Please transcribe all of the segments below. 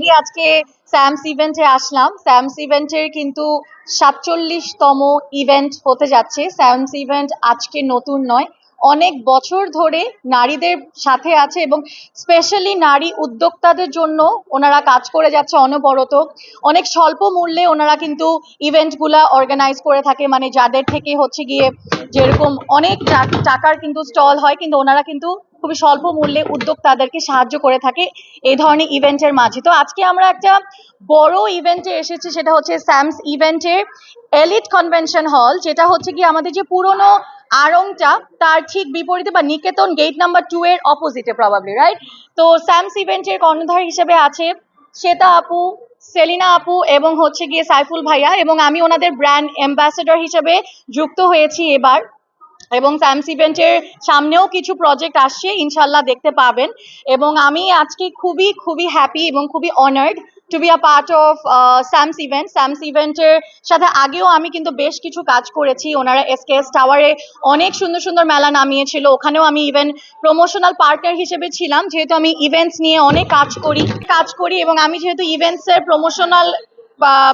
গিয়ে আজকে স্যামস ইভেন্টে আসলাম। স্যামস ইভেন্টের কিন্তু সাতচল্লিশতম ইভেন্ট হতে যাচ্ছে। স্যামস ইভেন্ট আজকে নতুন নয়। অনেক বছর ধরে নারীদের সাথে আছে এবং স্পেশালি নারী উদ্যোক্তাদের জন্য ওনারা কাজ করে যাচ্ছে অনবরত। অনেক স্বল্প মূল্যে ওনারা কিন্তু ইভেন্টগুলা অর্গানাইজ করে থাকে মানে যাদের থেকে হচ্ছে গিয়ে যেরকম অনেক টাকার কিন্তু স্টল হয়, কিন্তু ওনারা কিন্তু খুবই স্বল্প মূল্যে উদ্যোক্তাদেরকে সাহায্য করে থাকে এই ধরনের ইভেন্টের মাঝে। তো আজকে আমরা একটা বড় ইভেন্টে এসেছি, সেটা হচ্ছে স্যামস ইভেন্টের এলিট কনভেনশন হল যেটা হচ্ছে কি আমাদের যে পুরনো আড়ংটা তার ঠিক বিপরীতে বা নিকেতন গেট নাম্বার টু এর অপোজিটে প্রবাবলি রাইট তো স্যামস ইভেন্টের কর্ণধার হিসেবে আছে শ্বেতা আপু, সেলিনা আপু এবং হচ্ছে গিয়ে সাইফুল ভাইয়া এবং আমি ওনাদের ব্র্যান্ড অ্যাম্বাসেডর হিসেবে যুক্ত হয়েছি এবার এবং স্যামস ইভেন্টের সামনেও কিছু প্রজেক্ট আসছে, ইনশাল্লাহ দেখতে পাবেন এবং আমি আজকে খুবই খুবই হ্যাপি এবং খুবই honoured to be a part of Sam's event Sam's ইভেন্টের সাথে আগেও আমি কিন্তু বেশ কিছু কাজ করেছি। ওনারা এসকেএস টাওয়ারে অনেক সুন্দর সুন্দর মেলা নামিয়েছিল। ওখানেও আমি ইভেন প্রমোশনাল পার্টনার হিসেবে ছিলাম। যেহেতু আমি ইভেন্টস নিয়ে অনেক কাজ করি কাজ করি এবং আমি যেহেতু ইভেন্টসের প্রমোশনাল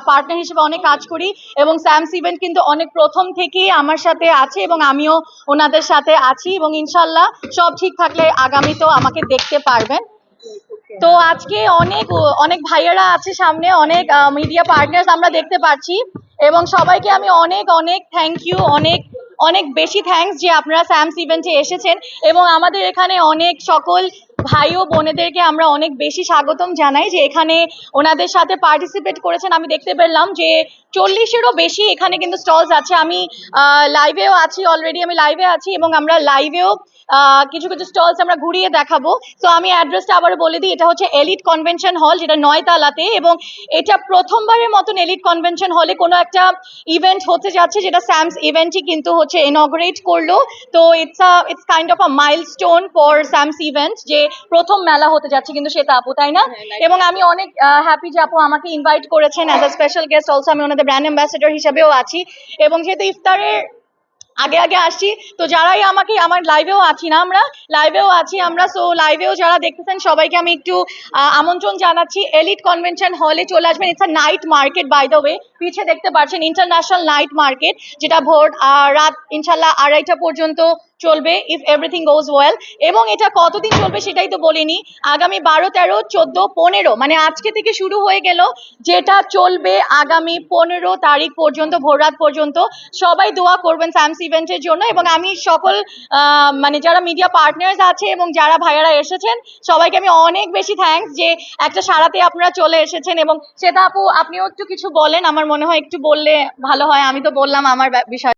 পার্টনার হিসেবে অনেক কাজ করি এবং স্যামস ইভেন্ট কিন্তু অনেক প্রথম থেকেই আমার সাথে আছে এবং আমিও ওনাদের সাথে আছি এবং ইনশাল্লাহ সব ঠিক থাকলে আগামীতেও আমাকে দেখতে পারবেন। তো আজকে অনেক অনেক ভাইয়েরা আছে সামনে, অনেক মিডিয়া পার্টনার্স আমরা দেখতে পাচ্ছি এবং সবাইকে আমি অনেক অনেক থ্যাংক ইউ অনেক অনেক বেশি থ্যাংকস যে আপনারা স্যামস ইভেন্টে এসেছেন এবং আমাদের এখানে অনেক সকল ভাই ও বোনেদেরকে আমরা অনেক বেশি স্বাগতম জানাই যে এখানে ওনাদের সাথে পার্টিসিপেট করেছেন। আমি দেখতে পেলাম যে চল্লিশেরও বেশি এখানে কিন্তু স্টলস আছে। আমি লাইভেও আছি অলরেডি আমি লাইভে আছি এবং আমরা লাইভেও কিছু কিছু স্টলস আমরা ঘুরিয়ে দেখাবো। তো আমি অ্যাড্রেসটা আবার বলে দিই, এটা হচ্ছে এলিট কনভেনশন হল যেটা নয়তালাতে এবং এটা প্রথমবারের মতন এলিট কনভেনশন হলে কোনো একটা ইভেন্ট হতে যাচ্ছে যেটা স্যামস ইভেন্টই কিন্তু হচ্ছে ইনগ্রেট করল। তো it's a it's kind of a milestone for Sam's event যে প্রথম মেলা হতে যাচ্ছে কিন্তু সেটা আপু তাই না? এবং আমি অনেক হ্যাপি যে আপু আমাকে ইনভাইট করেছেন as a special guest also আমি ওনাদের ব্র্যান্ড অ্যাম্বাসেডর হিসেবেও আছি। এবং যেহেতু ইফতারের আগে আগে আসছি তো যারাই আমাকে আমার লাইভেও আছি না আমরা লাইভেও আছি আমরা সো লাইভেও যারা দেখতেছেন সবাইকে আমি একটু আমন্ত্রণ জানাচ্ছি। এলিট কনভেনশন হলে চলে আসবেন। It's a night market by the way পিছে দেখতে পাচ্ছেন ইন্টারন্যাশনাল নাইট মার্কেট যেটা ভোর আহ, রাত ইনশাল্লাহ আড়াইটা পর্যন্ত চলবে ইফ এভরিথিং গোজ ওয়েল এবং এটা কতদিন চলবে সেটাই তো বলিনি। আগামী বারো, তেরো, চোদ্দ, পনেরো মানে আজকে থেকে শুরু হয়ে গেল, যেটা চলবে আগামী পনেরো তারিখ পর্যন্ত ভোররাত পর্যন্ত। সবাই দোয়া করবেন স্যামস ইভেন্টের জন্য। এবং আমি সকল মানে যারা মিডিয়া পার্টনার্স আছে এবং যারা ভাইয়ারা এসেছেন, সবাইকে আমি অনেক বেশি থ্যাঙ্কস যে একটা সারাতে আপনারা চলে এসেছেন। এবং সেটা আপু, আপনিও একটু কিছু বলেন, আমার মনে হয় একটু বললে ভালো হয়। আমি তো বললাম আমার বিষয়